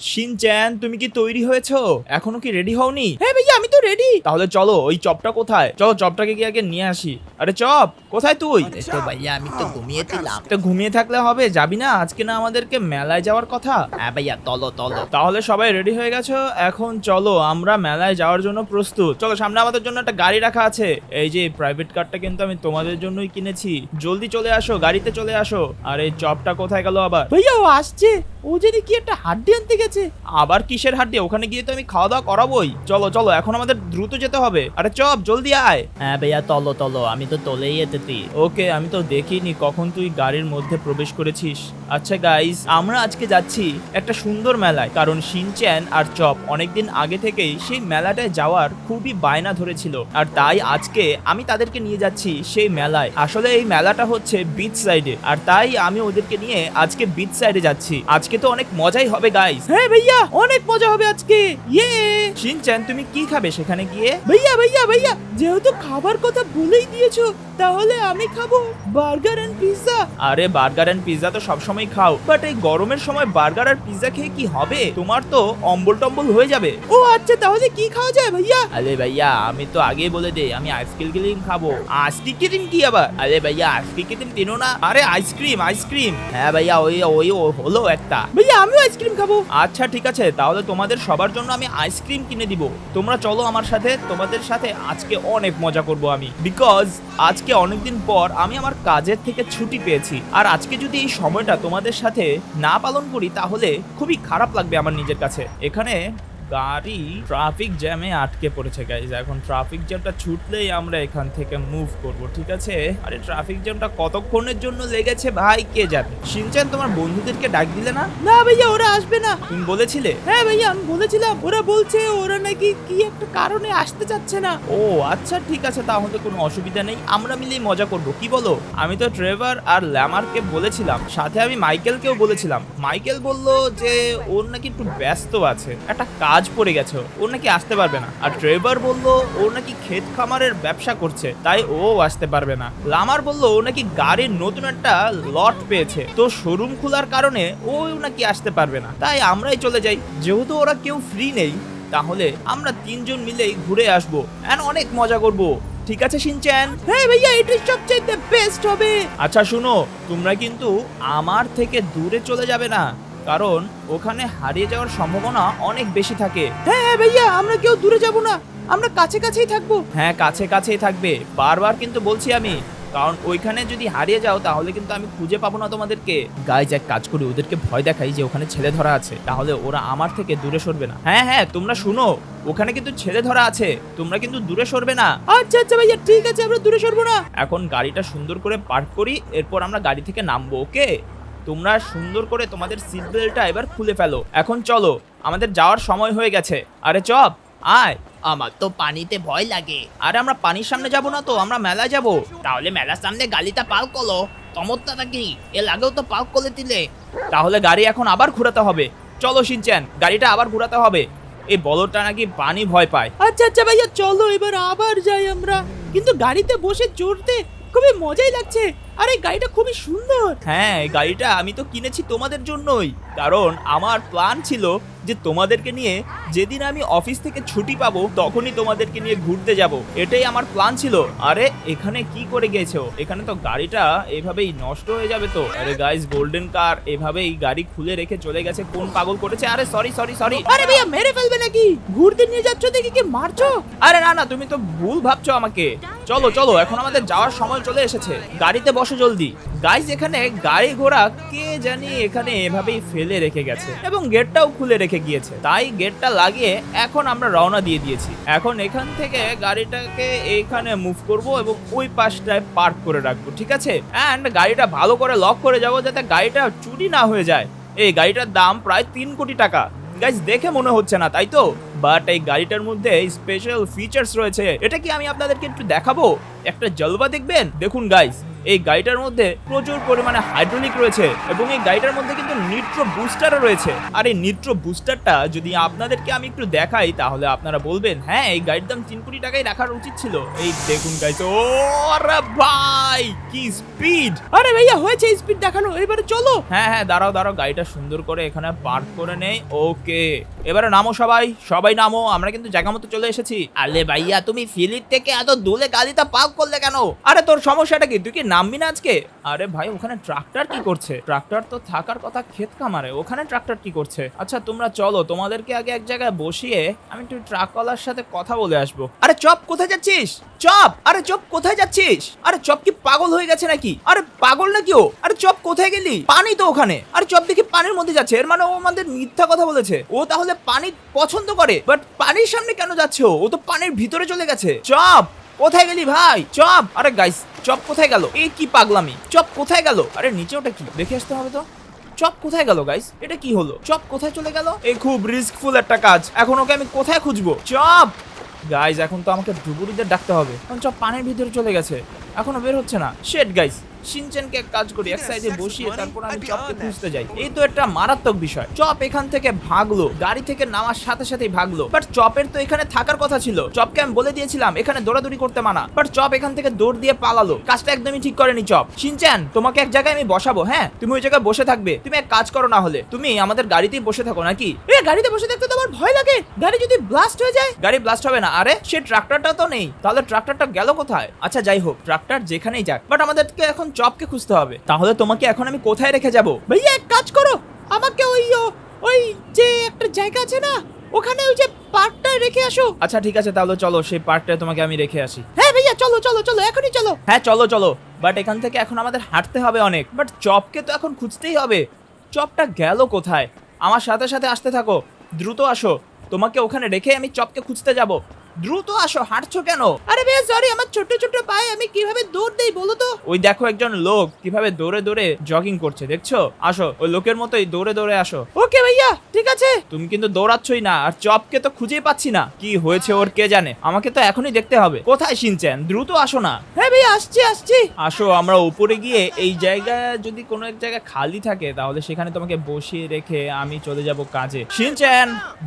Shinchan তুমি কি তৈরি হয়েছো? এখনও কি রেডি হওনি? হ্যাঁ ভাইয়া আমি তো রেডি তাহলে চলো ওই চপটা কোথায়? চলো চপটাকে গিয়ে আগে নিয়ে আসি। আরে চপ কোথায় তুই? তো ভাইয়া আমি তো ঘুমিয়েছিলাম তো ঘুমিয়ে থাকলে হবে যাবি না? আজকে না আমাদেরকে মেলায় যাওয়ার কথা? হ্যাঁ ভাইয়া তলো তলো। তাহলে সবাই রেডি হয়ে গেছো? এখন চলো আমরা মেলায় যাওয়ার জন্য প্রস্তুত। চলো সামনে আমাদের জন্য একটা গাড়ি রাখা আছে। এই যে প্রাইভেট কারটা কিন্তু আমি তোমাদের জন্যই কিনেছি। জলদি চলে আসো গাড়িতে চলে আসো। আর এই চপটা কোথায় গেল আবার? ভাইয়া ও আসছে। ও যদি কি একটা হাড্ডি আনতে গেছে আবার কিসের হাট হাড্ডি? ওখানে গিয়ে তো আমি খাওয়া দাওয়া করাবোই। চলো চলো এখন আমাদের দ্রুত যেতে হবে। আরে চপ জলদি আয়। হ্যাঁ ভাইয়া তলো তলো আমি তো তলেই এতেছি ওকে আমি তো দেখিনি কখন তুই গাড়ির মধ্যে প্রবেশ করেছিস। আচ্ছা গাইস আমরা আজকে যাচ্ছি একটা সুন্দর মেলায় কারণ শিনচ্যান আর চপ অনেকদিন আগে থেকেই সেই মেলাটায় যাওয়ার খুবই বায়না ধরেছিল। আর তাই আজকে আমি তাদেরকে নিয়ে যাচ্ছি সেই মেলায়। আসলে এই মেলাটা হচ্ছে বিচ সাইডে আর তাই আমি ওদেরকে নিয়ে আজকে বিচ সাইডে যাচ্ছি। আজকে তো অনেক মজাই হবে গাইস হ্যাঁ ভাইয়া অনেক মজা হবে আজকে। ইয়ে। শিনচ্যান তুমি কি খাবে সেখানে গিয়ে? ভাইয়া ভাইয়া ভাইয়া যেহেতু খাবার কথা বলেই দিয়েছ তাহলে আমি খাব বার্গার এন্ড পিৎজা। আরে বার্গার এন্ড পিৎজা তো সবসময় খাও বাট এই গরমের সময় বার্গার আর পিৎজা খেয়ে কি হবে? তোমার তো অম্বল টম্বল হয়ে যাবে। ও আচ্ছা তাহলে কি খাওয়া যায় ভাইয়া? আরে ভাইয়া আমি তো আগেই বলে দে আমি আইসক্রিম ক্রিম খাব। আইসক্রিম কি আবার? আরে ভাইয়া আইসক্রিম তিনো না। আরে আইসক্রিম আইসক্রিম হ্যাঁ ভাইয়া ওই ওই হলো একটা। ভাইয়া আমিও আইসক্রিম খাব। আচ্ছা ঠিক আছে, তাহলে তোমাদের সবার জন্য আমি আইসক্রিম কিনে দিব। তোমরা চলো আমার সাথে, তোমাদের সাথে আজকে অনেক মজা করব আমি। বিকজ আজকে অনেকদিন পর আমি আমার কাজের থেকে ছুটি পেয়েছি। আর আজকে যদি এই সময়টা তোমাদের সাথে না পালন করি, তাহলে খুবই খারাপ লাগবে আমার নিজের কাছে। এখানে গাড়ি ট্রাফিক জ্যামে আটকে পড়েছে গাইজ এখন ট্রাফিক জ্যামটা ছুটলেই আমরা এখান থেকে মুভ করব ঠিক আছে? আরে ট্রাফিক জ্যামটা কতক্ষণের জন্য লেগেছে ভাই? কে জানে? সিনচান তোমার বন্ধুদেরকে ডাক দিলে না? না ভাইয়া ওরা আসবে না। তুমি বলেছিলে? হ্যাঁ ভাইয়া আমি বলেছিলাম। ওরা বলছে ওরা নাকি কি একটা কারণে আসতে চাচ্ছে না। ও আচ্ছা ঠিক আছে তাহলে কোনো অসুবিধা নেই। আমরা মিলেই মজা করব কি বলো? আমি তো ট্রেভার আর ল্যামারকে বলেছিলাম সাথে আমি মাইকেলকেও বলেছিলাম। মাইকেল বলল যে ওর নাকি একটু ব্যস্ত আছে। একটা কাজ পড়ে গেছে। ওর নাকি আসতে পারবে না। আর ট্রেভার বলল ওর নাকি ক্ষেত খামারের ব্যবসা করছে তাই ও আসতে পারবে না। লামার বলল ও নাকি গাড়ির নতুন একটা লট পেয়েছে। তো শোরুম খোলার কারণে ও নাকি আসতে পারবে না। তাই আমরাই চলে যাই। যেহেতু ওরা কেউ ফ্রি নেই তাহলে আমরা তিনজন মিলেই ঘুরে আসব এন্ড অনেক মজা করব। ঠিক আছে শিনচ্যান হ্যাঁ ভাইয়া এটাই সবচেয়ে বেস্ট হবে। আচ্ছা শুনো তোমরা কিন্তু আমার থেকে দূরে চলে যাবে না। কারণ ওখানে হারিয়ে যাওয়ার সম্ভাবনা অনেক বেশি থাকে। হ্যাঁ হ্যাঁ ভাইয়া আমরা কেউ দূরে যাব না। আমরা কাছে কাছেই থাকব। হ্যাঁ কাছে কাছেই থাকবে। বারবার কিন্তু বলছি আমি কারণ ওইখানে যদি হারিয়ে যাও তাহলে কিন্তু আমি খুঁজে পাবো না তোমাদেরকে। গাইজ এক কাজ করি ওদেরকে ভয় দেখাই যে ওখানে ছেলে ধরা আছে। তাহলে ওরা আমার থেকে দূরে সরবে না। হ্যাঁ হ্যাঁ তোমরা শুনো ওখানে কিন্তু ছেলে ধরা আছে। তোমরা কিন্তু দূরে সরবে না। আচ্ছা আচ্ছা ভাইয়া ঠিক আছে আমরা দূরে সরবো না। এখন গাড়িটা সুন্দর করে পার্ক করি এরপর আমরা গাড়ি থেকে নামবো ওকে তোমরা সুন্দর করে তোমাদের সিট বেল্টটা এবার খুলে ফেলো। এখন চলো আমাদের যাওয়ার সময় হয়ে গেছে। আরে চপ আয়। আমার তো পানিতে ভয় লাগে। আরে আমরা পানির সামনে যাব না তো আমরা মেলা যাব। তাহলে মেলার সামনে গালিটা পার্ক করল চমৎকার নাকি এর আগেও তো পার্ক করে দিলে। তাহলে গাড়ি এখন আবার ঘোরাতে হবে। চলো সিনচ্যান গাড়িটা আবার ঘোরাতে হবে। এই বলদটা নাকি পানি ভয় পায়। আচ্ছা আচ্ছা ভাইয়া চলো এবার আবার যাই আমরা। কিন্তু গাড়িতে বসে চড়তে খুবই মজাই লাগছে। আর গাড়িটা খুবই সুন্দর। হ্যাঁ এই গাড়িটা আমি তো কিনেছি তোমাদের জন্যই। কারণ আমার প্ল্যান ছিল যে তোমাদেরকে নিয়ে যেদিন আমি অফিস থেকে ছুটি পাবো তখনই তোমাদেরকে নিয়ে ঘুরতে যাব। এটাই আমার প্ল্যান ছিল। আরে এখানে কি করে গেছো? এখানে তো গাড়িটা এভাবেই নষ্ট হয়ে যাবে তো। আরে গাইস গোল্ডেন কার এভাবেই গাড়ি খুলে রেখে চলে গেছে। কোন পাগল করেছে? আরে সরি সরি সরি আরে ভাইয়া মেরে ফেলবে নাকি? ঘুরতে নিয়ে যাচ্ছ দেখি কি মারছো? আরে না না তুমি তো ভুল ভাবছ আমাকে। চলো চলো এখন আমাদের যাওয়ার সময় চলে এসেছে। গাড়িতে বসো। জলদি। গাইস এখানে গাড়ি ঘোড়া কে জানি এখানে এভাবেই ফেলে রেখে গেছে এবং গেটটাও খুলে রেখে গিয়েছে। তাই গেটটা লাগিয়ে এখন আমরা রওনা দিয়ে দিয়েছি। এখন এখান থেকে গাড়িটাকে এইখানে মুভ করব এবং ওই পাশটায় পার্ক করে রাখব, ঠিক আছে? অ্যান্ড গাড়িটা ভালো করে লক করে যাব যাতে গাড়িটা চুরি না হয়ে যায়। এই গাড়িটার দাম প্রায় তিন কোটি টাকা। গাইজ দেখে মনে হচ্ছে না, তাই তো? বাট এই গাড়িটার মধ্যে স্পেশাল ফিচার্স রয়েছে। এটা কি আমি আপনাদেরকে একটু দেখাবো? একটা জলবা দেখবেন? দেখুন গাইজ এই গাড়িটার মধ্যে প্রচুর পরিমাণে হাইড্রোলিক রয়েছে এবং এই গাড়িটার মধ্যে কিন্তু নিট্রো বুস্টারও রয়েছে। আর এই নিট্রো বুস্টারটা যদি আপনাদেরকে আমি একটু দেখাই তাহলে আপনারা বলবেন হ্যাঁ এই গাড়ির দাম তিন কোটি টাকাই রাখার উচিত ছিল। এই দেখুন গাইছে ও ভাই কি স্পিড আরে ভাইয়া হয়েছে স্পিড দেখানো এবারে চলো। হ্যাঁ হ্যাঁ দাঁড়াও দাঁড়াও গাড়িটা সুন্দর করে এখানে পার্ক করে নেই। ওকে এবারে নামো সবাই সবাই নামো আমরা কিন্তু জায়গা মতো চলে এসেছি। আলে ভাইয়া তুমি ফিলির থেকে এত দূরে গাড়িটা পার্ক করলে কেন? আরে তোর সমস্যাটা কি? তুই কি নামবি না আজকে? আরে ভাই, ওখানে ট্রাক্টর কি করছে? ট্রাক্টর তো থাকার কথা ক্ষেত খামারে, ওখানে ট্রাক্টর কি করছে? আচ্ছা তোমরা চলো, তোমাদেরকে আগে এক জায়গায় বসিয়ে আমি একটু ট্রাকওয়ালার সাথে কথা বলে আসব। আরে চপ, কোথায় যাচ্ছিস? চপ! আরে চপ, কোথায় যাচ্ছিস? আরে চপ কি পাগল হয়ে গেছে নাকি? আরে পাগল নাকি ও? আরে চপ, কোথায় গেলি? পানি তো ওখানে। আরে চপ দেখি পানির মধ্যে যাচ্ছে, এর মানে ও আমাদের মিথ্যা কথা বলেছে। ও তাহলে পানি পছন্দ করে বাট পানির সামনে কেন যাচ্ছে ও তো পানির ভিতরে চলে গেছে। চপ! কোথায় গেলি ভাই? চপ। আরে গাইস চপ কোথায় গেল? এই কি পাগলামি? চপ কোথায় গেল? আরে নিচে ওটা কি? দেখে আসতে হবে তো। চপ কোথায় গেল গাইস এটা কি হলো? চপ কোথায় চলে গেল? এই খুব রিস্কফুল একটা কাজ। এখন ওকে আমি কোথায় খুঁজবো? চপ। গাইস এখন তো আমাকে ডুবুরিদের ডাকতে হবে। কারণ চপ পানির ভিতরে চলে গেছে। এখনও বের হচ্ছে না। শেট গাইস সিনচেনকে এক কাজ করি এক সাইডে বসিয়ে তারপর আমি চপকে খুঁজতে যাই। এই তো একটা মারাত্মক বিষয়। চপ এখান থেকে ভাগলো গাড়ি থেকে নামার সাথে সাথেই ভাগলো। বাট চপের তো এখানে থাকার কথা ছিল। চপকে আমি বলে দিয়েছিলাম এখানে দৌড়াদৌড়ি করতে মানা। বাট চপ এখান থেকে দৌড় দিয়ে পালালো। কাজটা একদমই ঠিক করেনি চপ। সিনচ্যান তোমাকে এক জায়গায় আমি বসাবো হ্যাঁ? তুমি ওই জায়গায় বসে থাকবে। তুমি এক কাজ করো না হলে। তুমি আমাদের গাড়িতেই বসে থাকো নাকি? এ গাড়িতে বসে থাকতে তো আমার ভয় লাগে। গাড়ি যদি ব্লাস্ট হয়ে যায়? গাড়ি ব্লাস্ট হবে না। আরে সে ট্রাক্টরটা তো নেই। তাহলে ট্রাক্টরটা গেল কোথায়? আচ্ছা যাই হোক ট্রাক্টর যেখানেই যাক। বাট আমাদেরকে এখন চপকে খুঁজতে হবে। তাহলে তোমাকে এখন আমি কোথায় রেখে যাব? ভাইয়া এক কাজ করো। আমাকে ওই ওই যে একটা জায়গা আছে না ওখানে ওই যে পার্কটায় রেখে আসো। আচ্ছা ঠিক আছে তাহলে চলো সেই পার্টটায় তোমাকে আমি রেখে আসি। হ্যাঁ ভাইয়া চলো চলো চলো এখনই চলো। হ্যাঁ চলো চলো। বাট এখান থেকে এখন আমাদের হাঁটতে হবে অনেক। বাট চপকে তো এখন খুঁজতেই হবে। চপটা গেল কোথায়? আমার সাথে সাথে আসতে থাকো। দ্রুত আসো। তোমাকে ওখানে রেখে আমি চপকে খুঁজতে যাব। দ্রুত আসো হাঁটছো কেন? আরে ভাইয়া সরি আমার ছোট ছোট পায়ে আমি কীভাবে দৌড় দেই বলো তো? ওই দেখো একজন লোক কীভাবে দৌড়ে দৌড়ে জগিং করছে দেখছ? আসো ওই লোকের মতোই দৌড়ে দৌড়ে আসো। ওকে ভাইয়া ঠিক আছে। তুমি কিন্তু দৌড়াচ্ছই না আর চপকে তো খুঁজেই পাচ্ছি না। কি হয়েছে ওর কে জানে? আমাকে তো এখনই দেখতে হবে। কোথায় শিনছেন দ্রুত আসো না। হ্যাঁ ভাইয়া আসছি আসছি। আসো আমরা উপরে গিয়ে এই জায়গা যদি কোনো এক জায়গায় খালি থাকে তাহলে সেখানে তোমাকে বসিয়ে রেখে আমি চলে যাব কাজে। শিনছেন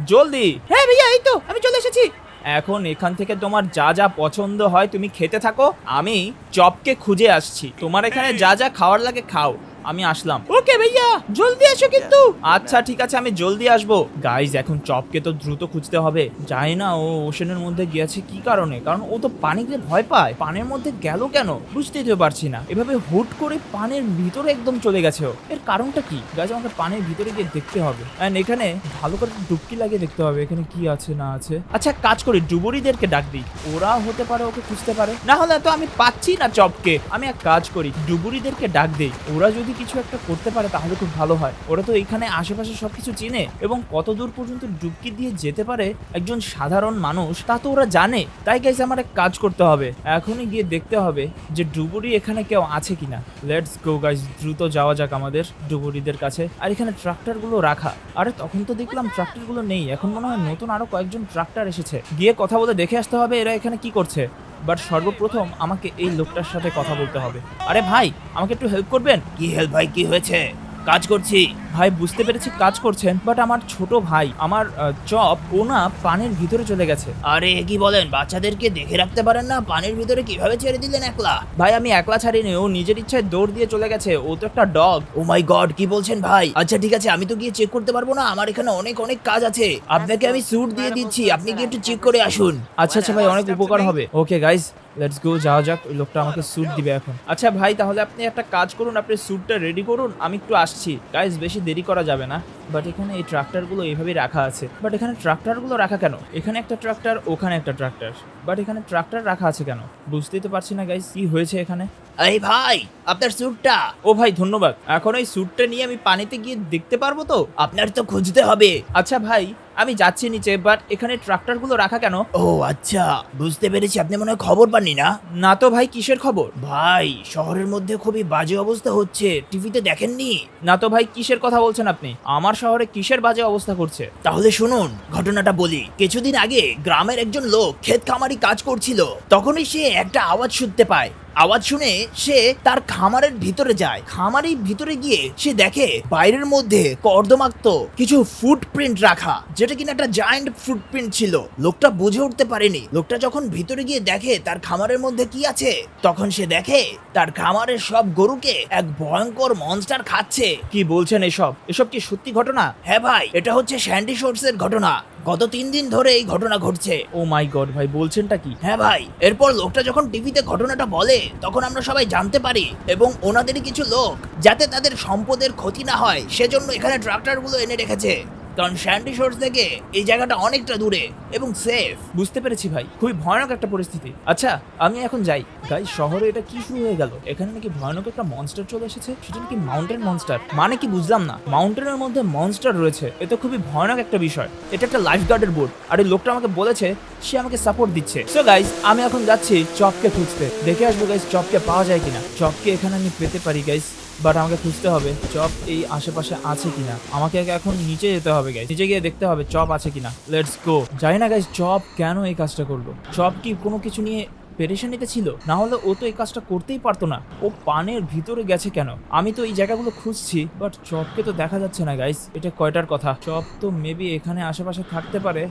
জলদি। হ্যাঁ ভাইয়া এই তো আমি চলে এসেছি। এখন এখান থেকে তোমার যা যা পছন্দ হয় তুমি খেতে থাকো, আমি চপকে খুঁজে আসছি। তোমার এখানে যা যা খাওয়ার লাগে খাও। আমি আসলাম। ওকে ভাইয়া জলদি এসো কিন্তু। আচ্ছা ঠিক আছে আমি জলদি আসব। গাইজ এখন চপকে তো দ্রুত খুঁজতে হবে। জানি না ও ওশানের মধ্যে গিয়েছে কি কারণে? কারণ ও তো পানিতে ভয় পায়। পানির মধ্যে গেল কেন? বুঝতেই তো পারছি না। এভাবে হুট করে পানির ভিতরে একদম চলে গেছে ও। এর কারণটা কি? গাইজ আমাকে পানির ভিতরে গিয়ে দেখতে হবে। এন্ড এখানে ভালো করে ডুবকি লাগিয়ে দেখতে হবে এখানে কি আছে না আছে। আচ্ছা এক কাজ করি ডুবুরিদেরকে ডাক দিই। ওরা হতে পারে ওকে খুঁজতে পারে। না হলে তো আমি পাচ্ছি না চপকে। আমি এক কাজ করি ডুবুরিদেরকে ডাক দেই। ওরা যদি কিছু একটা করতে পারে, তাহলে খুব ভালো হয়। ওরা তো এখানে আশেপাশে সবকিছু চিনে এবং কত দূর পর্যন্ত ডুবকি দিয়ে যেতে পারে একজন সাধারণ মানুষ, তা তো ওরা জানে। তাই গাইজ আমার এক কাজ করতে হবে। এখনই গিয়ে দেখতে হবে যে ডুবুরি এখানে কেউ আছে কিনা। লেটস গো গাইজ দ্রুত যাওয়া যাক আমাদের ডুবুরিদের কাছে। আর এখানে ট্রাক্টরগুলো রাখা। আরে তখন তো দেখলাম ট্রাক্টরগুলো নেই। এখন মনে হয় নতুন আরও কয়েকজন ট্রাক্টর এসেছে। গিয়ে কথা বলে দেখে আসতে হবে এরা এখানে কি করছে। বাট সর্বপ্রথম আমাকে এই লোকটার সাথে কথা বলতে হবে। আরে ভাই, আমাকে একটু হেল্প করবেন? কি হেল্প ভাই, কি হয়েছে? কাজ করছি। ভাই বুঝতে পেরেছি কাজ করছেন বাট আমার ছোট ভাই আমার চপ ও না পানির ভিতরে চলে গেছে। আরে কি বলেন? বাচ্চাদেরকে দেখে রাখতে পারেন না? পানির ভিতরে কীভাবে ছেড়ে দিলেন একলা? ভাই আমি একলা ছাড়িনি ও নিজের ইচ্ছায় দৌড় দিয়ে চলে গেছে ও তো একটা ডগ। ও মাই গড কি বলছেন ভাই? আচ্ছা ঠিক আছে আমি তো গিয়ে চেক করতে পারব না আমার এখানে অনেক অনেক কাজ আছে। আপনাকে আমি স্যুট দিয়ে দিচ্ছি আপনি গিয়ে একটু চেক করে আসুন। আচ্ছা আচ্ছা ভাই অনেক উপকার হবে। ওকে গাইজ লেটস গো যাওয়া যাক। ওই লোকটা আমাকে স্যুট দিবে এখন। আচ্ছা ভাই তাহলে আপনি একটা কাজ করুন আপনি স্যুটটা রেডি করুন আমি একটু আসছি। গাইজ বেশি দেরি করা যাবে না। বাট এখানে এই ট্রাক্টরগুলো এইভাবেই রাখা আছে। বাট এখানে ট্রাক্টরগুলো রাখা কেন? এখানে একটা ট্রাক্টর ওখানে একটা ট্রাক্টর বাট এখানে ট্রাক্টর রাখা আছে কেন? বুঝতেই তো পারছি না গাইজ কি হয়েছে এখানে? এই ভাই আপনার স্যুটটা ও ভাই ধন্যবাদ। এখন এই স্যুটটা নিয়ে আমি পানিতে গিয়ে দেখতে পারব তো? আপনার তো খুঁজতে হবে। আচ্ছা ভাই আমি যাচ্ছি নিচে বাট এখানে ট্রাক্টরগুলো রাখা কেন? ও আচ্ছা বুঝতে পেরেছি। আপনি মনে হয় খবর পাননি না? না তো ভাই কিসের খবর? ভাই শহরের মধ্যে খুবই বাজে অবস্থা হচ্ছে। টিভিতে দেখেননি? না তো ভাই কিসের কথা বলছেন আপনি? আমার শহরে কিসের বাজে অবস্থা করছে? তাহলে শুনুন, ঘটনাটা বলি। কিছুদিন আগে গ্রামের একজন লোক ক্ষেত খামারি কাজ করছিল। তখনই সে একটা আওয়াজ শুনতে পায়। আওয়াজ শুনে সে তার খামারের ভিতরে যায়। খামারের ভিতরে গিয়ে সে দেখে বাইরের মধ্যে কর্দমাক্ত কিছু ফুটপ্রিন্ট রাখা যেটা কিনা একটা জায়ান্ট ফুটপ্রিন্ট ছিল। লোকটা বুঝে উঠতে পারেনি। লোকটা যখন ভিতরে গিয়ে দেখে তার খামারের মধ্যে কি আছে তখন সে দেখে তার খামারের সব গরুকে এক ভয়ঙ্কর মনস্টার খাচ্ছে। কি বলছেন এসব? এসব কি সত্যি ঘটনা? হ্যাঁ ভাই এটা হচ্ছে স্যান্ডি শোর্টসের ঘটনা। গত তিন দিন ধরে এই ঘটনা ঘটছে। ও মাই গড ভাই বলছেনটা কি? হ্যাঁ ভাই এরপর লোকটা যখন টিভিতে ঘটনাটা বলে তখন আমরা সবাই জানতে পারি এবং ওনাদেরই কিছু লোক যাতে তাদের সম্পদের ক্ষতি না হয় সেজন্য এখানে ট্রাক্টরগুলো এনে রেখেছে। কারণ স্যান্ডি শোর্স থেকে এই জায়গাটা অনেকটা দূরে এবং সেফ বুঝতে পেরেছি ভাই, খুবই ভয়ানক একটা পরিস্থিতি। আচ্ছা আমি এখন যাই। গাই শহরে এটা কি শুরু হয়ে গেল? এখানে নাকি ভয়ানক একটা মনস্টার চলে এসেছে? সেটা নাকি মাউন্টেন মনস্টার মানে কি বুঝলাম না। মাউন্টেনের মধ্যে মনস্টার রয়েছে। এটা খুবই ভয়ানক একটা বিষয়। এটা একটা লাইফ গার্ডের বোর্ড আর এই লোকটা আমাকে বলেছে, সে আমাকে সাপোর্ট দিচ্ছে। সো গাইজ আমি এখন যাচ্ছি চপকে খুঁজতে। দেখে আসব গাইজ চপকে পাওয়া যায় কিনা। চপকে এখানে আমি পেতে পারি গাইজ বাট আমাকে খুঁজতে হবে চপ এই আশেপাশে আছে কিনা। আমাকে এখন নিচে যেতে হবে গাইজ নিচে গিয়ে দেখতে হবে চপ আছে কিনা। লেটস গো জানি না গাইজ চপ কেন এই কাজটা করল? চপ কি কোনো কিছু নিয়ে পেরেশানিতে ছিল? না হলে ও তো এই কাজটা করতেই পারতো না। ও পানের ভিতরে গেছে কেন? আমি তো এই জায়গাগুলো খুঁজছি বাট চপকে তো দেখা যাচ্ছে না গাইস এটা কয়টার কথা? চপ তো মেবি এখানে আশেপাশে থাকতে পারে।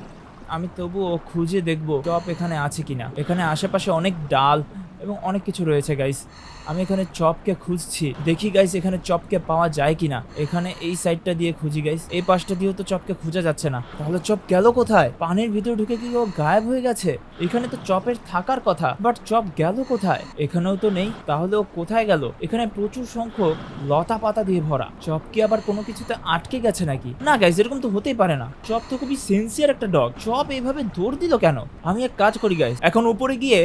আমি তবুও খুঁজে দেখব চপ এখানে আছে কিনা। এখানে আশেপাশে অনেক ডাল এবং অনেক কিছু রয়েছে গাইস আমি এখানে চপকে খুঁজছি। দেখি গাইস এখানে চপকে পাওয়া যায় কিনা। এখানে এই সাইডটা দিয়ে খুঁজি গাইস এই পাশটা দিয়েও তো চপকে খোঁজা যাচ্ছে না। তাহলে চপ গেল কোথায়? পানির ভিতরে ঢুকে কি ও গায়েব হয়ে গেছে? এখানে তো চপের থাকার কথা বাট চপ গেল কোথায়? এখানেও তো নেই, তাহলে ও কোথায় গেল? এখানে প্রচুর সংখ্যক লতা পাতা দিয়ে ভরা। চপ কি আবার কোনো কিছুতে আটকে গেছে নাকি? না গাইস এরকম তো হতেই পারে না। চপ তো খুবই সেন্সিয়ার একটা ডগ চপ এইভাবে দৌড় দিল কেন? আমি এক কাজ করি গাইস এখন উপরে গিয়ে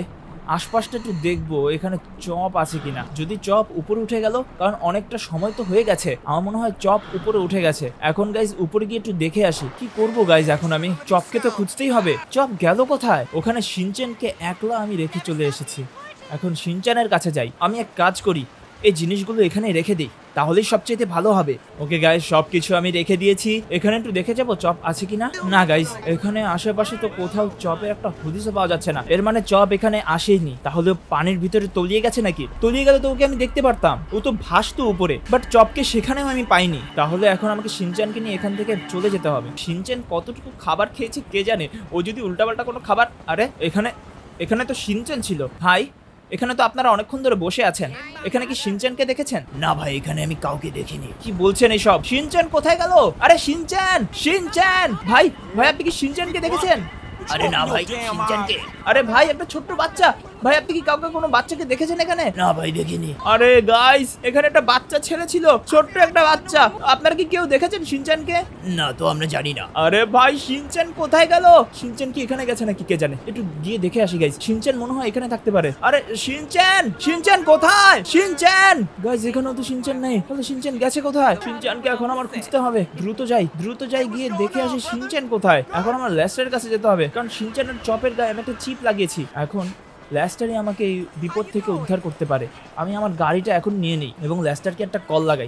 আশপাশটা একটু দেখব, এখানে চপ আছে কিনা। যদি চপ উপরে উঠে গেল, কারণ অনেকটা সময় তো হয়ে গেছে, আমার মনে হয় চপ উপরে উঠে গেছে। এখন গাইজ উপরে গিয়ে একটু দেখে আসি, কি করব গাইজ এখন আমি? চপকে তো খুঁজতেই হবে। চপ গেল কোথায়? ওখানে সিনচেনকে একলা আমি রেখে চলে এসেছি। এখন সিনচানের কাছে যাই। আমি এক কাজ করি এই জিনিসগুলো এখানে রেখে দিই, তাহলেই সবচেয়ে ভালো হবে। ওকে গাইস সবকিছু আমি রেখে দিয়েছি। এখানে একটু দেখে যাব, চপ আছে কিনা? না গাইস এখানে আশেপাশে তো কোথাও চপের একটা হুদিসও পাওয়া যাচ্ছে না। এর মানে চপ এখানে আসেনি, তাহলে পানির ভিতরে তলিয়ে গেছে নাকি? তলিয়ে গেলে তো ওকে আমি দেখতে পারতাম, ও তো ভাসতো উপরে। বাট চপকে সেখানেও আমি পাইনি, তাহলে এখন আমাকে সিনচানকে নিয়ে এখান থেকে চলে যেতে হবে। সিনচান কতটুকু খাবার খেয়েছে কে জানে? ও যদি উল্টাপাল্টা কোনো খাবার, আরে, এখানে এখানে তো সিনচান ছিল। ভাই এখানে তো আপনারা অনেকক্ষণ ধরে বসে আছেন। এখানে কি সিনচানকে দেখেছেন? না ভাই, এখানে আমি কাউকে দেখিনি। কি বলছেন এইসব সিনচান কোথায় গেল? আরে সিনচান সিনচান! ভাই ভাই, আপনি কি সিনচানকে দেখেছেন? আরে না ভাই, সিনচানকে। আরে ভাই, একটা ছোট্ট বাচ্চা। ভাই আপনি কি কাউকে কোনো বাচ্চাকে দেখেছেন এখানে? না ভাই দেখিনি। আরে গাইস এখানে একটা বাচ্চা ছেলে ছিল ছোট্ট একটা বাচ্চা। আপনারা কি কেউ দেখেছেন সিনচানকে না তো আমরা জানি না। আরে ভাই সিনচান কোথায় গেল? সিনচান কি এখানে গেছে নাকি কে জানে? একটু গিয়ে দেখে আসি গাইস সিনচান মনে হয় এখানে থাকতে পারে। আরে সিনচান সিনচান কোথায়? সিনচান গাইস এখানেও তো সিনচান নেই। তাহলে সিনচান গেছে কোথায়? সিনচানকে এখন আমার খুঁজতে হবে। দ্রুত যাই দ্রুত যাই গিয়ে দেখে আসি সিনচান কোথায়। এখন আমার লেস্টারের কাছে যেতে হবে। কারণ সিনচানের চপের গায়ে আমি একটা চিপ লাগিয়েছি। এখন ল্যাস্টারই আমাকে এই বিপদ থেকে উদ্ধার করতে পারে। আমি আমার গাড়িটা এখন নিয়ে নিই এবং ল্যাস্টারকে একটা কল লাগাই।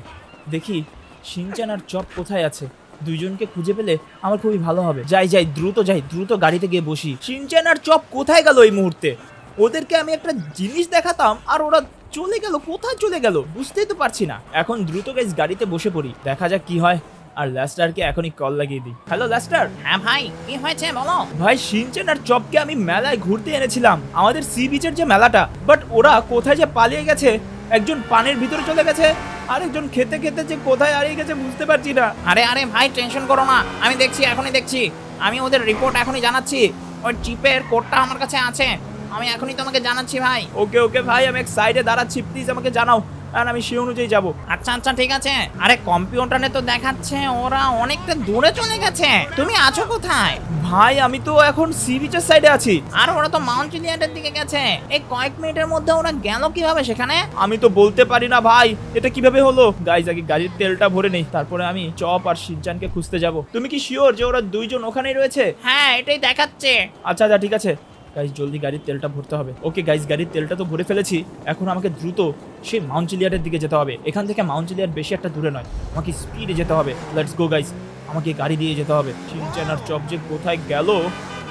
দেখি সিনচান আর চপ কোথায় আছে? দুইজনকে খুঁজে পেলে আমার খুবই ভালো হবে। যাই যাই, দ্রুত যাই, দ্রুত গাড়িতে গিয়ে বসি। সিনচান আর চপ কোথায় গেল এই মুহূর্তে? ওদেরকে আমি একটা জিনিস দেখাতাম আর ওরা চলে গেল, কোথায় চলে গেল? বুঝতেই তো পারছি না। এখন দ্রুত গাইজ গাড়িতে বসে পড়ি। দেখা যাক কি হয়। আর ল্যাস্টারকে এখনই কল লাগিয়ে দিই। হ্যালো ল্যাস্টার হ্যাঁ ভাই কি হয়েছে বলো? ভাই সিনচেন আর চপকে আমি মেলায় ঘুরতে এনেছিলাম। আমাদের সি বিচের যে মেলাটা বাট ওরা কোথায় যে পালিয়ে গেছে একজন পানির ভিতরে চলে গেছে আরেকজন খেতে খেতে যে কোথায় হারিয়ে গেছে বুঝতে পারছি না। আরে আরে ভাই টেনশন করো না। আমি দেখছি এখনই দেখছি। আমি ওদের রিপোর্ট এখনই জানাচ্ছি। ওই চিপের কোডটা আমার কাছে আছে। আমি এখনই তোমাকে জানাচ্ছি ভাই। ওকে ওকে ভাই আমি এক সাইডে দাঁড়াচ্ছি প্লিজ আমাকে জানাও। আর আমি সেই অনুযায়ী যাব। আচ্ছা আচ্ছা ঠিক আছে। আরে কম্পিউটারে তো দেখাচ্ছে ওরা অনেকটা দূরে চলে গেছে। তুমি আছো কোথায়? ভাই আমি তো এখন সি বিচের সাইডে আছি। আর ওরা তো মাউন্ট চিলিয়াটের দিকে গেছে। এই কয়েক মিনিটের মধ্যে ওরা গেল কীভাবে সেখানে? আমি তো বলতে পারি না ভাই এটা কীভাবে হলো? গাইজ আগে গাড়ির তেলটা ভরে নেই তারপরে আমি চপ আর সিনচানকে খুঁজতে যাব। তুমি কি শিওর যে ওরা দুইজন ওখানেই রয়েছে? হ্যাঁ এটাই দেখাচ্ছে। আচ্ছা আচ্ছা ঠিক আছে। গাইজ জলদি গাড়ির তেলটা ভরতে হবে। ওকে গাইজ গাড়ির তেলটা তো ভরে ফেলেছি। এখন আমাকে দ্রুত সেই মাউন্ট চিলিয়ারের দিকে যেতে হবে। এখান থেকে মাউন্ট চিলিয়ার বেশি একটা দূরে নয়। আমাকে স্পিডে যেতে হবে। লেটস গো গাইজ আমাকে গাড়ি দিয়ে যেতে হবে। চিনচেন আর চপ যে কোথায় গেল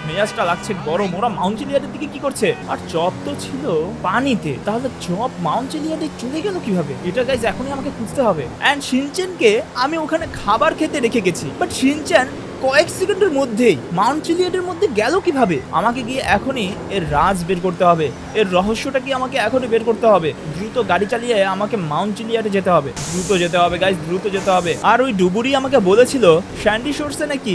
মেজাজটা লাগছে গরম। ওরা মাউন্ট চিলিয়াটের দিকে কি করছে? আর চপ তো ছিল পানিতে। তাহলে চপ মাউন্ট চিলিয়াটে চলে গেল কীভাবে? এটা গাইজ এখনই আমাকে খুঁজতে হবে। অ্যান্ড সিনচেনকে আমি ওখানে খাবার খেতে রেখে গেছি। বাট সিনচেন কয়েক সেকেন্ডের মধ্যেই মাউন্ট চিলিয়াটের মধ্যে গেল কীভাবে? আমাকে গিয়ে এখনই এর রাজ বের করতে হবে। এর রহস্যটা কি আমাকে এখনই বের করতে হবে? দ্রুত গাড়ি চালিয়ে আমাকে মাউন্ট চিলিয়াটে যেতে হবে। দ্রুত যেতে হবে গাইজ দ্রুত যেতে হবে। আর ওই ডুবুরি আমাকে বলেছিল স্যান্ডি শোর্সে নাকি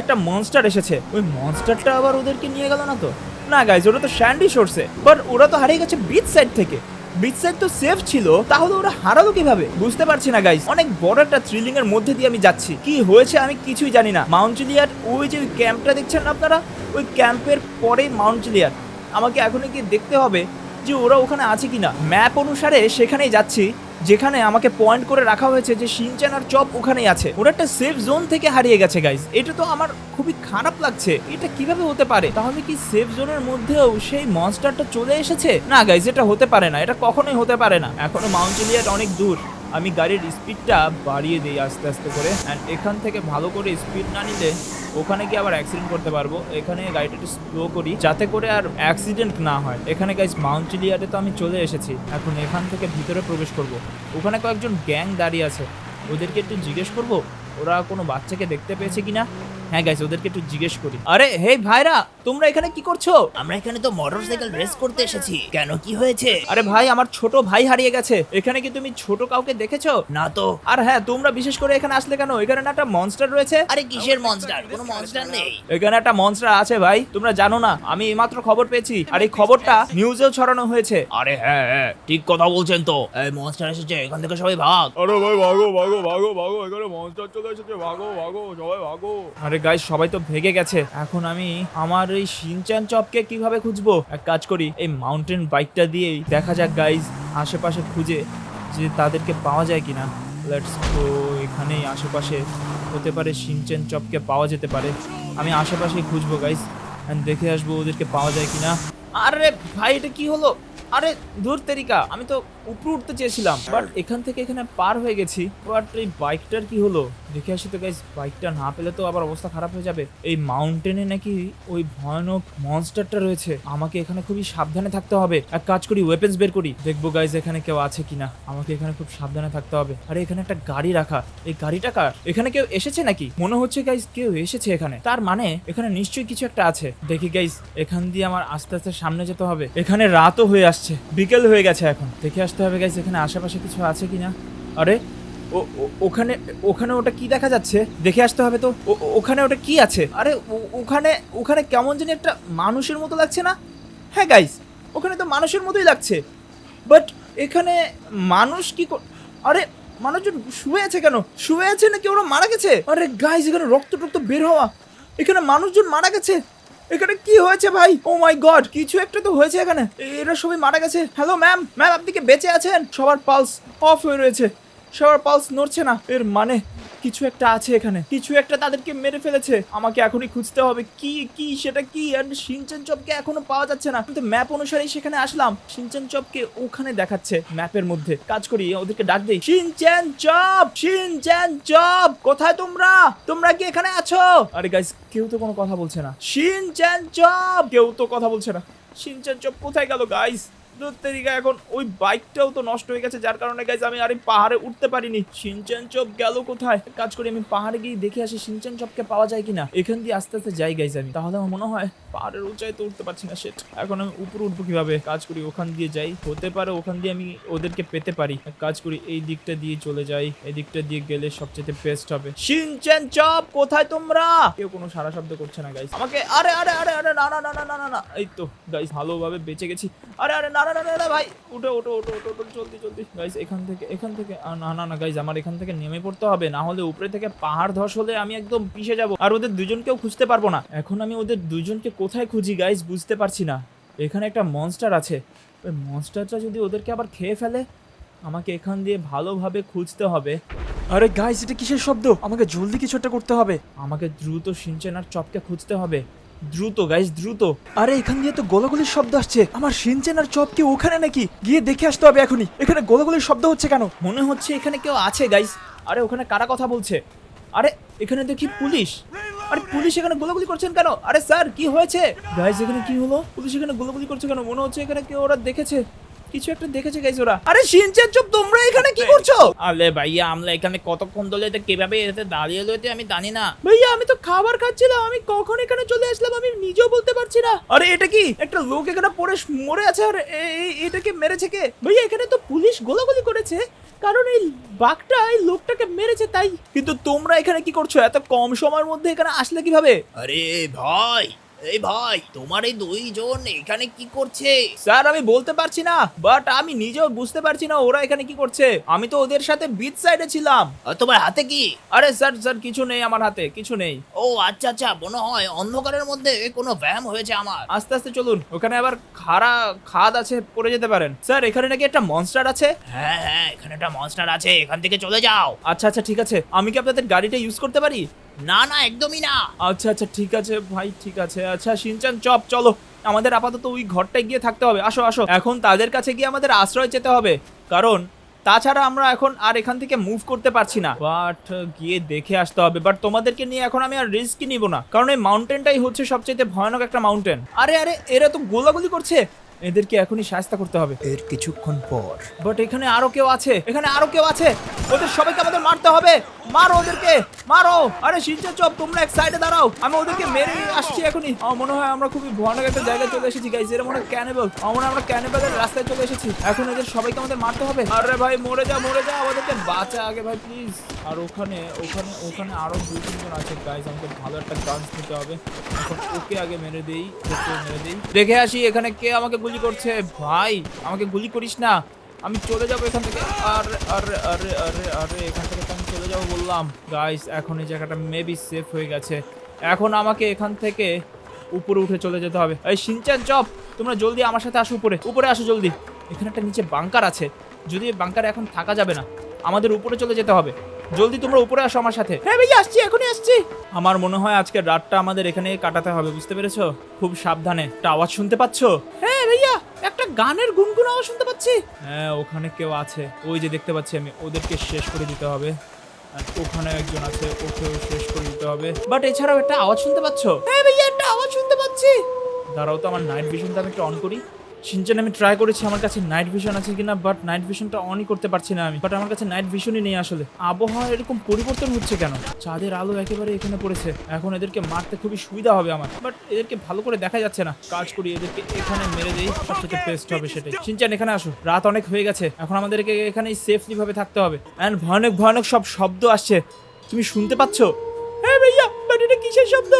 একটা মনস্টার এসেছে। ওই মনস্টারটা আবার ওদেরকে নিয়ে গেল না তো? না গাইজ ওরা তো স্যান্ডি শোর্সে বাট ওরা তো হারিয়ে গেছে বিচ সাইড থেকে। বিচ তো সেফ ছিল, তাহলে ওরা হারালো কীভাবে? বুঝতে পারছি না গাইস অনেক বড় একটা থ্রিলিং এর মধ্যে দিয়ে আমি যাচ্ছি। কি হয়েছে আমি কিছুই জানি না। মাউন্ট চিলিয়ার ওই যে ক্যাম্পটা দেখছেন আপনারা? ওই ক্যাম্পের পরে মাউন্ট চিলিয়ার আমাকে এখনই কি দেখতে হবে। যে ওরা ওখানে আছে কি না ম্যাপ অনুসারে সেখানেই যাচ্ছি। যেখানে আমাকে পয়েন্ট করে রাখা হয়েছে যে সিনচান আর চপ ওখানেই আছে। ওরা একটা সেফ জোন থেকে হারিয়ে গেছে গাইজ এটা তো আমার খুবই খারাপ লাগছে। এটা কীভাবে হতে পারে? তাহলে কি সেফ জোনের মধ্যেও সেই মনস্টারটা চলে এসেছে? না গাইজ এটা হতে পারে না। এটা কখনোই হতে পারে না। এখনও মাউন্ট চিলিয়াট অনেক দূর। আমি গাড়ির স্পিডটা বাড়িয়ে দিই আস্তে আস্তে করে। অ্যান্ড এখান থেকে ভালো করে স্পিড না নিলে ওখানে গিয়ে আবার অ্যাক্সিডেন্ট করতে পারব। এখানে গাড়িটা একটু স্লো করি যাতে করে আর অ্যাক্সিডেন্ট না হয়। এখানে গাইজ মাউন্ট চিলিয়াতে তো আমি চলে এসেছি। এখন এখান থেকে ভিতরে প্রবেশ করব। ওখানে কয়েকজন গ্যাং দাঁড়িয়ে আছে। ওদেরকে একটু জিজ্ঞেস করব ওরা কোনো বাচ্চাকে দেখতে পেয়েছে কিনা? হ্যাঁ গাইজ ওদেরকে একটু জিজ্ঞেস করি। আরে হে ভাইরা তোমরা এখানে কি করছ? আমরা এখানে তো মোটরসাইকেল রেস করতে এসেছি। কেন কি হয়েছে? আরে ভাই আমার ছোট ভাই হারিয়ে গেছে। এখানে কি তুমি ছোট কাউকে দেখেছ? না তো। আর হ্যাঁ তোমরা বিশেষ করে এখানে আসলে কেন? এখানে না একটা মনস্টার রয়েছে? আরে কিসের মনস্টার কোনো মনস্টার নেই। এখানে একটা মনস্টার আছে ভাই তোমরা জানো না। আমি এইমাত্র খবর পেয়েছি আর এই খবরটা নিউজেও ছড়ানো হয়েছে। আরে হ্যাঁ হ্যাঁ ঠিক কথা বলছেন তো। এই মনস্টার এসেছে এখান থেকে সবাই ভাগ। আরে ভাই ভাগো ভাগো ভাগো ভাগো এখানে মনস্টার চলে ভাগো সবাই আরে গাইস সবাই তো ভেগে গেছে। এখন আমি আমার এই সিনচান চপকে কীভাবে খুঁজবো? এক কাজ করি, এই মাউন্টেন বাইকটা দিয়েই দেখা যাক গাইস আশেপাশে খুঁজে যে তাদেরকে পাওয়া যায় কিনা। লেটস গো এখানেই আশেপাশে হতে পারে সিনচেন চপকে পাওয়া যেতে পারে। আমি আশেপাশেই খুঁজবো গাইস দেখে আসব ওদেরকে পাওয়া যায় কিনা। আরে ভাই, এটা কি হলো? আরে দূর তেরিকা, আমি তো উপরে উঠতে চেয়েছিলাম বাট এখান থেকে এখানে পার হয়ে গেছি। বাট এই বাইকটার কি হলো? দেখে আসি তো গাইস বাইকটা না পেলে তো আবার অবস্থা খারাপ হয়ে যাবে। এই মাউন্টেনে নাকি ওই ভয়ানক মনস্টারটা রয়েছে। আমাকে এখানে খুবই সাবধানে থাকতে হবে। এক কাজ করি ওয়েপেন্স বের করি। দেখব গাইস এখানে কেউ আছে কিনা? আমাকে এখানে খুব সাবধানে থাকতে হবে। আরে এখানে একটা গাড়ি রাখা। এই গাড়িটা কার? এখানে কেউ এসেছে নাকি? মনে হচ্ছে গাইস কেউ এসেছে এখানে। তার মানে এখানে নিশ্চয়ই কিছু একটা আছে। দেখি গাইস এখান দিয়ে আমার আস্তে আস্তে সামনে যেতে হবে। এখানে রাতও হয়ে আসছে। বিকেল হয়ে গেছে এখন। দেখে আসতে হবে গাইস এখানে আশেপাশে কিছু আছে কি না আরে ওখানে ওখানে ওটা কি দেখা যাচ্ছে? দেখে আসতে হবে তো। ওখানে ওটা কি আছে? আরে ওখানে ওখানে কেমন জানি একটা মানুষের মতো লাগছে না? হ্যাঁ গাইস ওখানে তো মানুষের মতোই লাগছে। বাট এখানে মানুষ কি আরে, মানুষজন শুয়ে আছে কেন? শুয়ে আছে নাকি ওরা মারা গেছে? আরে গাইস এখানে রক্ত টক্ত বের হওয়া। এখানে মানুষজন মারা গেছে। এখানে কি হয়েছে ভাই? ও মাই গড কিছু একটা তো হয়েছে এখানে। এরা সবাই মারা গেছে। হ্যালো ম্যাম ম্যাম আপনি কি বেঁচে আছেন? সবার পালস অফ হয়ে রয়েছে। সবার পালস নড়ছে না। এর মানে? কিছু একটা আছে এখানে। কিছু একটা তাদেরকে মেরে ফেলেছে। আমাকে এখনই খুঁজতে হবে কি কি, সেটা কি? আর সিনচেন চপকে এখনও পাওয়া যাচ্ছে না। কিন্তু ম্যাপ অনুসারে সেখানে আসলাম। সিনচেন চপকে ওখানে দেখাচ্ছে ম্যাপের মধ্যে। কাজ করি, ওদেরকে ডাক দেই। সিনচেন চপ সিনচেন চপ কোথায় তোমরা? তোমরা কি এখানে আছো? আরে গাইস কেউ তো কোনো কথা বলছে না। সিনচেন চপ কেউ তো কথা বলছে না। সিনচেন চপ কোথায় গেল গাইস দূর এখন ওই বাইকটাও তো নষ্ট হয়ে গেছে, যার কারণে গাইজ আমি আর পাহাড়ে উঠতে পারিনি। সিনচান চপ গেল কোথায়? কাজ করি, আমি পাহাড়ে গিয়ে দেখে আসি সিনচান চপকে পাওয়া যায় কিনা। এখান দিয়ে আস্তে আস্তে যাই গাইজ আমি। তাহলে আমার মনে হয় পাহাড়ের উঁচাই তো উঠতে পারছি না সেট এখন আমি উপরে উঠবো কীভাবে কাজ করি ওখান দিয়ে যাই হতে পারে ওখান দিয়ে আমি ওদেরকে পেতে পারি কাজ করি এই দিকটা দিয়ে চলে যাই এই দিকটা দিয়ে গেলে সবচেয়ে বেস্ট হবে সিনচান চপ কোথায় তোমরা কেউ কোনো সারা শব্দ করছে না গাইস আমাকে আরে আরে আরে আরে না না না না না না এই তো গাইস ভালোভাবে বেঁচে গেছি আরে আরে না না না না ভাই উঠো উঠো উঠো উঠো উঠো জলদি জলদি গাইস এখান থেকে এখান থেকে না না না গাইজ আমার এখান থেকে নেমে পড়তে হবে না হলে উপরে থেকে পাহাড় ধস হলে আমি একদম পিষে যাব আর ওদের দুজনকেও খুঁজতে পারব না এখন আমি ওদের দুজনকে কোথায় খুঁজি গাইজ বুঝতে পারছি না। এখানে একটা মনস্টার আছে। ওই মনস্টারটা যদি ওদেরকে আবার খেয়ে ফেলে আমাকে এখান দিয়ে ভালোভাবে খুঁজতে হবে। আরে গাইস এটা কিসের শব্দ? আমাকে জলদি কিছু একটা করতে হবে। আমাকে দ্রুত সিনচেন আর চপকে খুঁজতে হবে। দ্রুত গাইস দ্রুত। আরে এখান দিয়ে তো গোলাগুলির শব্দ আসছে। আমার সিনচেন আর চপ কি ওখানে নাকি? গিয়ে দেখে আসতে হবে এখনই। এখানে গোলাগুলির শব্দ হচ্ছে কেন? মনে হচ্ছে এখানে কেউ আছে গাইস আরে ওখানে কারা কথা বলছে? আরে এখানে দেখি পুলিশ। আরে পুলিশ এখানে গোলাগুলি করছেন কেন? আরে স্যার কি হয়েছে? গাইজ এখানে কি হলো? পুলিশ এখানে গোলাগুলি করছে কেন? মনে হচ্ছে এখানে কেউ ওরা দেখেছে। কিছু একটা দেখেছে গাইজ ওরা। আরে শিনচান চুপ তোমরা এখানে কি করছ? ভাইয়া আমরা এখানে কতক্ষণ ধরে এটা কীভাবে এতে দাঁড়িয়ে রয়েছে আমি জানি না। ভাইয়া আমি তো খাবার খাচ্ছিলাম আমি কখন এখানে চলে আসলাম আমি নিজেও বলতে পারছি না। আরে এটা কি? একটা লোক এখানে পড়ে মরে আছে আর এটাকে মেরেছে কে? ভাইয়া এখানে তো পুলিশ গোলাগুলি করেছে। কারণ এই বাঘটা এই লোকটাকে মেরেছে তাই। কিন্তু তোমরা এখানে কি করছ? এত কম সময়ের মধ্যে এখানে আসলে কীভাবে? আরে ভাই এই ভাই তোমার এই দুইজন এখানে কি করছে? স্যার আমি বলতে পারছি না বাট আমি নিজেও বুঝতে পারছি না ওরা এখানে কি করছে। আমি তো ওদের সাথে বিচ সাইডে ছিলাম। আর তোমার হাতে কি? আরে স্যার স্যার কিছু নেই আমার হাতে কিছু নেই। ও আচ্ছা আচ্ছা মনে হয় অন্ধকারের মধ্যে কোনো ব্যায়াম হয়েছে আমার। আস্তে আস্তে চলুন ওখানে আবার খাড়া খাদ আছে পড়ে যেতে পারেন। স্যার এখানে নাকি একটা মনস্টার আছে? হ্যাঁ হ্যাঁ এখানে একটা মনস্টার আছে এখান থেকে চলে যাও। আচ্ছা আচ্ছা ঠিক আছে আমি কি আপনাদের গাড়িটা ইউজ করতে পারি? না না একদমই না। আচ্ছা আচ্ছা ঠিক আছে ভাই ঠিক আছে। আচ্ছা সিনচান চপ চলো। আমাদের আপাতত ওই ঘরটায় গিয়ে থাকতে হবে। আসো আসো। এখন তাদের কাছে গিয়ে আমাদের আশ্রয় যেতে হবে। কারণ তাছাড়া আমরা এখন আর এখান থেকে মুভ করতে পারছি না। বাট গিয়ে দেখে আসতে হবে। বাট তোমাদেরকে নিয়ে এখন আমি আর রিস্কই নিব না। কারণ এই মাউন্টেনটাই হচ্ছে সবচেয়ে ভয়ানক একটা মাউন্টেন আরে আরে এরা তো গোলাগুলি করছে। এদেরকে এখনই সাহায্য করতে হবে। এর কিছুক্ষণ পর। বাট এখানে আরও কেউ আছে। এখানে আরও কেউ আছে। ওদের সবাইকে আমাদের মারতে হবে। মারো ওদেরকে, মারো। আরে শিলচা চপ, তোমরা এক সাইডে দাঁড়াও। আমি ওদেরকে মেরে আসছি এখনই। আমার মনে হয় আমরা খুবই ভয়ানক একটা জায়গায় চলে এসেছি গাইস এরা মনে হয় ক্যানেবল আমার আমরা ক্যানেবলের রাস্তায় চলে এসেছি। এখন এদের সবাইকে আমাদের মারতে হবে। আরে ভাই, মরে যা মরে যা, আমাদেরকে বাঁচা আগে ভাই প্লিজ আর ওখানে ওখানে ওখানে আরও দুই তিনজন আছে গাইস আমাকে ভালো একটা গান্স নিতে হবে। এখন ওকে আগে মেরে দেই, ওকে মেরে দেই। দেখে আসি এখানে কে আমাকে গুলি করছে। ভাই, আমাকে গুলি করিস না। আমি চলে যাব এখান থেকে। আরে আরে আরে আরে আরে এখান থেকে তো আমি চলে যাব বললাম। গাইস এখন এই জায়গাটা মেবি সেফ হয়ে গেছে। এখন আমাকে এখান থেকে উপরে উঠে চলে যেতে হবে। এই সিনচান চপ তোমরা জলদি আমার সাথে আসো উপরে। উপরে আসো জলদি। এখানে একটা নিচে বাংকার আছে। যদি এই বাংকারে এখন থাকা যাবে না আমাদের উপরে চলে যেতে হবে। জলদি তোমরা উপরে আসো আমার সাথে। হ্যাঁ ভাইয়া আসছি এখনই আসছি। আমার মনে হয় আজকে রাতটা আমাদের এখানে কাটাতে হবে বুঝতে পেরেছ? খুব সাবধানে। একটা আওয়াজ শুনতে পাচ্ছো? হ্যাঁ ভাইয়া গানের গুনগুন আওয়াজ শুনতে পাচ্ছি? হ্যাঁ ওখানে কেউ আছে। ওই যে দেখতে পাচ্ছি আমি ওদেরকে শেষ করে দিতে হবে। আর ওখানে একজন আছে ওকেও শেষ করে দিতে হবে। বাট এছাড়াও একটা আওয়াজ শুনতে পাচ্ছো? হ্যাঁ ভাইয়া একটা আওয়াজ শুনতে পাচ্ছি। দাঁড়াও তো আমার নাইট ভিশনটা আমি একটু অন করি। সিনচান আমি ট্রাই করেছি, আমার কাছে নাইট ভিশন আছে কিনা বাট নাইট ভিশনটা অনই করতে পারছি না আমি। বাট আমার কাছে নাইট ভিশনই নেই আসলে। আবহাওয়া এরকম পরিবর্তন হচ্ছে কেন? চাঁদের আলো একেবারে এখানে পড়েছে। এখন এদেরকে মারতে খুবই সুবিধা হবে আমার। বাট এদেরকে ভালো করে দেখা যাচ্ছে না। কাজ করি, এদেরকে এখানে মেরে দেই সবচেয়ে বেস্ট হবে সেটাই। সিনচান, এখানে আসো। রাত অনেক হয়ে গেছে। এখন আমাদেরকে এখানেই সেফলি ভাবে থাকতে হবে। অ্যান্ড ভয়ানক ভয়ানক সব শব্দ আসছে। তুমি শুনতে পাচ্ছো? হ্যাঁ ভাইয়া বাট এটা কিসের শব্দ?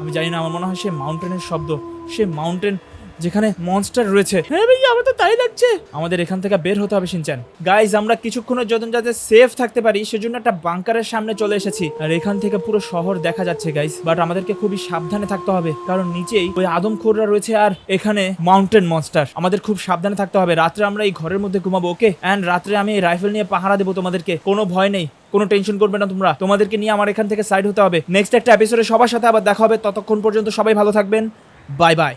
আমি জানি না, আমার মনে হয় সে মাউন্টেনের শব্দ। সে মাউন্টেন যেখানে মনস্টার রয়েছে। হ্যাঁ আমার তো তাই লাগছে। আমাদের এখান থেকে বের হতে হবে সিনচান গাইজ আমরা কিছুক্ষণের জন্য যাতে সেফ থাকতে পারি, সেজন্য একটা বাংকারের সামনে চলে এসেছি। আর এখান থেকে পুরো শহর দেখা যাচ্ছে গাইজ বাট আমাদেরকে খুবই সাবধানে থাকতে হবে, কারণ নিচেই ওই আদমখোররা রয়েছে আর এখানে মাউন্টেন মনস্টার আমাদের খুব সাবধানে থাকতে হবে। রাত্রে আমরা এই ঘরের মধ্যে ঘুমাবো ওকে অ্যান্ড রাত্রে আমি এই রাইফেল নিয়ে পাহারা দেবো তোমাদেরকে। কোনো ভয় নেই, কোনো টেনশন করবে না তোমরা। তোমাদেরকে নিয়ে আমার এখান থেকে সাইড হতে হবে। নেক্সট একটা এপিসোডে সবার সাথে আবার দেখা হবে। ততক্ষণ পর্যন্ত সবাই ভালো থাকবেন। Bye bye